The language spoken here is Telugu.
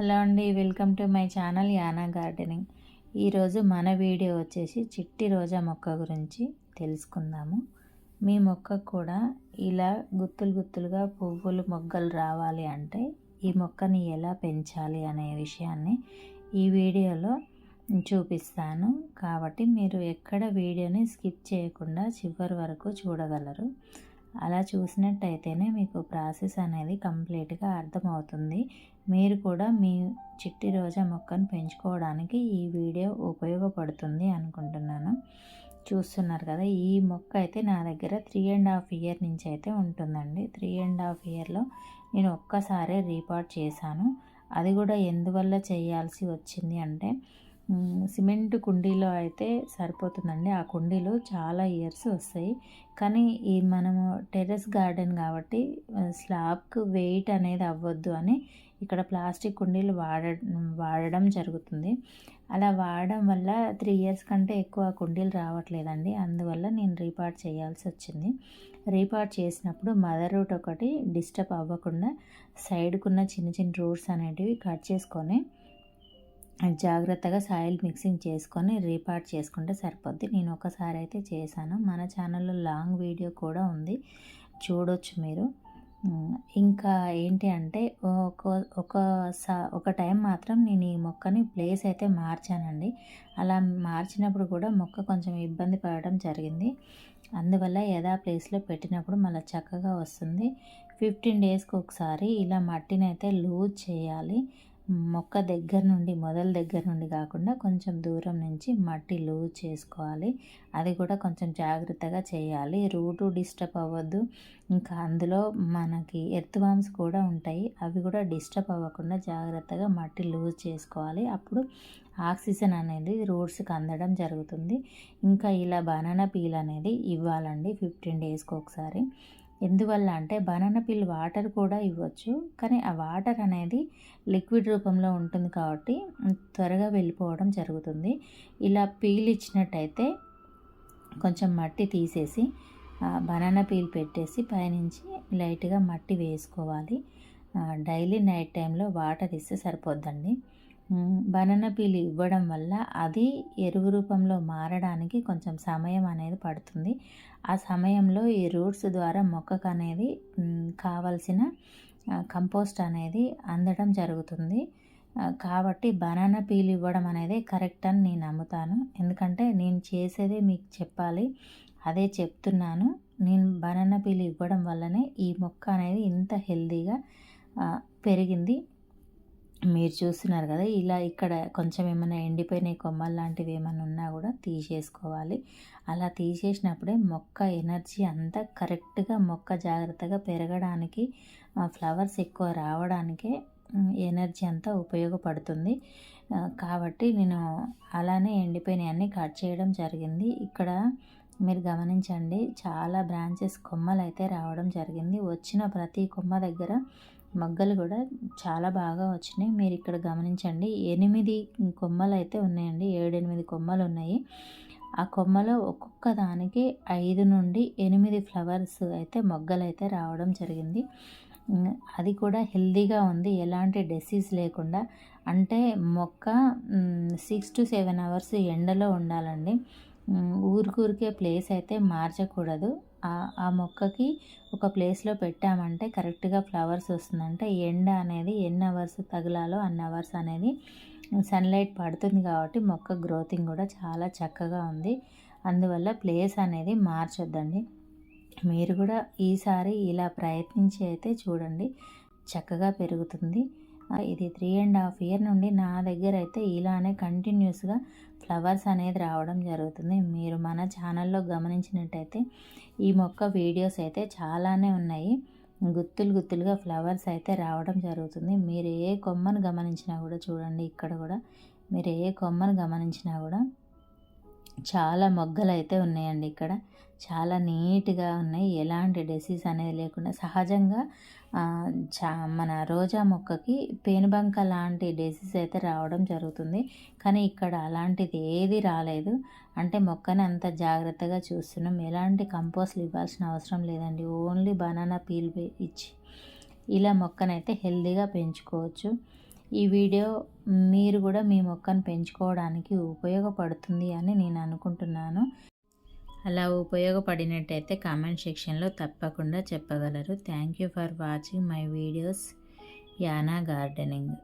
హలో అండి welcome to my channel Yana gardening. ఈరోజు మన వీడియో వచ్చేసి చిట్టి రోజా మొక్క గురించి తెలుసుకుందాము. మీ మొక్క కూడా ఇలా గుత్తులు గుత్తులుగా పువ్వులు మొగ్గలు రావాలి అంటే ఈ మొక్కని ఎలా పెంచాలి అనే విషయాన్ని ఈ వీడియోలో చూపిస్తాను. కాబట్టి మీరు ఎక్కడ వీడియోని స్కిప్ చేయకుండా చివరి వరకు చూడగలరు. అలా చూసినట్టయితేనే మీకు ప్రాసెస్ అనేది కంప్లీట్గా అర్థమవుతుంది. మీరు కూడా మీ చిట్టి రోజా మొక్కను పెంచుకోవడానికి ఈ వీడియో ఉపయోగపడుతుంది అనుకుంటున్నాను. చూస్తున్నారు కదా ఈ మొక్క అయితే నా దగ్గర త్రీ అండ్ హాఫ్ ఇయర్ నుంచి అయితే ఉంటుందండి త్రీ అండ్ హాఫ్ ఇయర్లో నేను ఒక్కసారే రీపాట్ చేశాను. అది కూడా ఎందువల్ల చేయాల్సి వచ్చింది అంటే సిమెంట్ కుండీలో అయితే సరిపోతుందండి. ఆ కుండీలు చాలా ఇయర్స్ వస్తాయి. కానీ ఈ మనము టెర్రస్ గార్డెన్ కాబట్టి స్లాబ్కి వెయిట్ అనేది అవ్వద్దు అని ఇక్కడ ప్లాస్టిక్ కుండీలు వాడ వాడడం జరుగుతుంది. అలా వాడడం వల్ల త్రీ ఇయర్స్ కంటే ఎక్కువ కుండీలు రావట్లేదండి. అందువల్ల నేను రీపార్ట్ చేయాల్సి వచ్చింది. రీపార్ట్ చేసినప్పుడు మదర్ రూట్ ఒకటి డిస్టర్బ్ అవ్వకుండా సైడ్కున్న చిన్న చిన్న రూట్స్ అనేటివి కట్ చేసుకొని జాగ్రత్తగా సాయిల్ మిక్సింగ్ చేసుకొని రీపార్ట్ చేసుకుంటే సరిపోద్ది. నేను ఒకసారి అయితే చేశాను. మన ఛానల్లో లాంగ్ వీడియో కూడా ఉంది. చూడొచ్చు మీరు. ఇంకా ఏంటి అంటే ఒక ఒక ఒక టైం మాత్రం నేను ఈ మొక్కని ప్లేస్ అయితే మార్చానండి. అలా మార్చినప్పుడు కూడా మొక్క కొంచెం ఇబ్బంది పడడం జరిగింది. అందువల్ల యథా ప్లేస్లో పెట్టినప్పుడు మళ్ళీ చక్కగా వస్తుంది. ఫిఫ్టీన్ డేస్కి ఒకసారి ఇలా మట్టిని అయితే లూజ్ చేయాలి. మొక్క దగ్గర నుండి మొదల దగ్గర నుండి కాకుండా కొంచెం దూరం నుంచి మట్టి లూజ్ చేసుకోవాలి. అది కూడా కొంచెం జాగ్రత్తగా చేయాలి. రూటు డిస్టర్బ్ అవ్వద్దు. ఇంకా అందులో మనకి ఎర్త్ వామ్స్ కూడా ఉంటాయి. అవి కూడా డిస్టర్బ్ అవ్వకుండా జాగ్రత్తగా మట్టి లూజ్ చేసుకోవాలి. అప్పుడు ఆక్సిజన్ అనేది రూట్స్కి అందడం జరుగుతుంది. ఇంకా ఇలా బనానా పీల్ అనేది ఇవ్వాలండి ఫిఫ్టీన్ డేస్కి ఒకసారి. ఎందువల్ల అంటే బనానా పిల్ వాటర్ కూడా ఇవ్వచ్చు. కానీ ఆ వాటర్ అనేది లిక్విడ్ రూపంలో ఉంటుంది కాబట్టి త్వరగా వెళ్ళిపోవడం జరుగుతుంది. ఇలా పీల్ ఇచ్చినట్టయితే కొంచెం మట్టి తీసేసి బనానా పీల్ పెట్టేసి పైనుంచి లైట్గా మట్టి వేసుకోవాలి. డైలీ నైట్ టైంలో వాటర్ ఇస్తే సరిపోద్దండి. బనానా పీల్ ఇవ్వడం వల్ల అది ఎరువు రూపంలో మారడానికి కొంచెం సమయం అనేది పడుతుంది. ఆ సమయంలో ఈ రూట్స్ ద్వారా మొక్కకు అనేది కావలసిన కంపోస్ట్ అనేది అందడం జరుగుతుంది. కాబట్టి బనానా పీలు ఇవ్వడం అనేది కరెక్ట్ అని నేను నమ్ముతాను. ఎందుకంటే నేను చేసేదే మీకు చెప్పాలి అదే చెప్తున్నాను. నేను బనానా పీలు ఇవ్వడం వల్లనే ఈ మొక్క అనేది ఇంత హెల్దీగా పెరిగింది. మీరు చూస్తున్నారు కదా ఇలా ఇక్కడ కొంచెం ఏమైనా ఎండిపోయిన కొమ్మలు లాంటివి ఏమైనా ఉన్నా కూడా తీసేసుకోవాలి. అలా తీసేసినప్పుడే మొక్క ఎనర్జీ అంతా కరెక్ట్గా మొక్క జాగ్రత్తగా పెరగడానికి ఫ్లవర్స్ ఎక్కువ రావడానికే ఎనర్జీ అంతా ఉపయోగపడుతుంది. కాబట్టి నేను అలానే ఎండిపోయినవన్నీ కట్ చేయడం జరిగింది. ఇక్కడ మీరు గమనించండి చాలా బ్రాంచెస్ కొమ్మలు అయితే రావడం జరిగింది. వచ్చిన ప్రతి కొమ్మ దగ్గర మొగ్గలు కూడా చాలా బాగా వచ్చినాయి. మీరు ఇక్కడ గమనించండి ఎనిమిది కొమ్మలు అయితే ఉన్నాయండి. ఏడెనిమిది కొమ్మలు ఉన్నాయి. ఆ కొమ్మలో ఒక్కొక్క దానికి ఐదు నుండి ఎనిమిది ఫ్లవర్స్ అయితే మొగ్గలు అయితే రావడం జరిగింది. అది కూడా హెల్దీగా ఉంది. ఎలాంటి డిసీజ్ లేకుండా. అంటే మొక్క సిక్స్ టు సెవెన్ అవర్స్ ఎండలో ఉండాలండి. ఊరికూరికే ప్లేస్ అయితే మార్చకూడదు. ఆ మొక్కకి ఒక ప్లేస్లో పెట్టామంటే కరెక్ట్గా ఫ్లవర్స్ వస్తుందంటే. ఎండ అనేది ఎన్ని అవర్స్ తగలాలో అన్ని అవర్స్ అనేది సన్లైట్ పడుతుంది కాబట్టి మొక్క గ్రోతింగ్ కూడా చాలా చక్కగా ఉంది. అందువల్ల ప్లేస్ అనేది మార్చొద్దండి. మీరు కూడా ఈసారి ఇలా ప్రయత్నించి అయితే చూడండి. చక్కగా పెరుగుతుంది. ఇది త్రీ అండ్ హాఫ్ ఇయర్ నుండి నా దగ్గర అయితే ఇలానే కంటిన్యూస్గా ఫ్లవర్స్ అనేది రావడం జరుగుతుంది. మీరు మన ఛానల్లో గమనించినట్టయితే ఈ మొక్క వీడియోస్ అయితే చాలానే ఉన్నాయి. గుత్తులు గుత్తులుగా ఫ్లవర్స్ అయితే రావడం జరుగుతుంది. మీరు ఏ కొమ్మను గమనించినా కూడా చూడండి ఇక్కడ కూడా మీరు ఏ కొమ్మను గమనించినా కూడా చాలా మొగ్గలు అయితే ఉన్నాయండి ఇక్కడ. చాలా నీట్గా ఉన్నాయి. ఎలాంటి డిసీజ్ అనేది లేకుండా సహజంగా చా మన రోజా మొక్కకి పేనుబంక లాంటి డిసీజ్ అయితే రావడం జరుగుతుంది. కానీ ఇక్కడ అలాంటిది ఏది రాలేదు. అంటే మొక్కని అంత జాగ్రత్తగా చూస్తున్నాం. ఎలాంటి కంపోస్ట్లు ఇవ్వాల్సిన అవసరం లేదండి. ఓన్లీ బనానా పీల్ ఇచ్చి ఇలా మొక్కనైతే హెల్దీగా పెంచుకోవచ్చు. ఈ వీడియో మీరు కూడా మీ మొక్కను పెంచుకోవడానికి ఉపయోగపడుతుంది అని నేను అనుకుంటున్నాను. అలా ఉపయోగపడినట్టయితే కామెంట్ సెక్షన్లో తప్పకుండా చెప్పగలరు. Thank you for watching my videos. Yana gardening.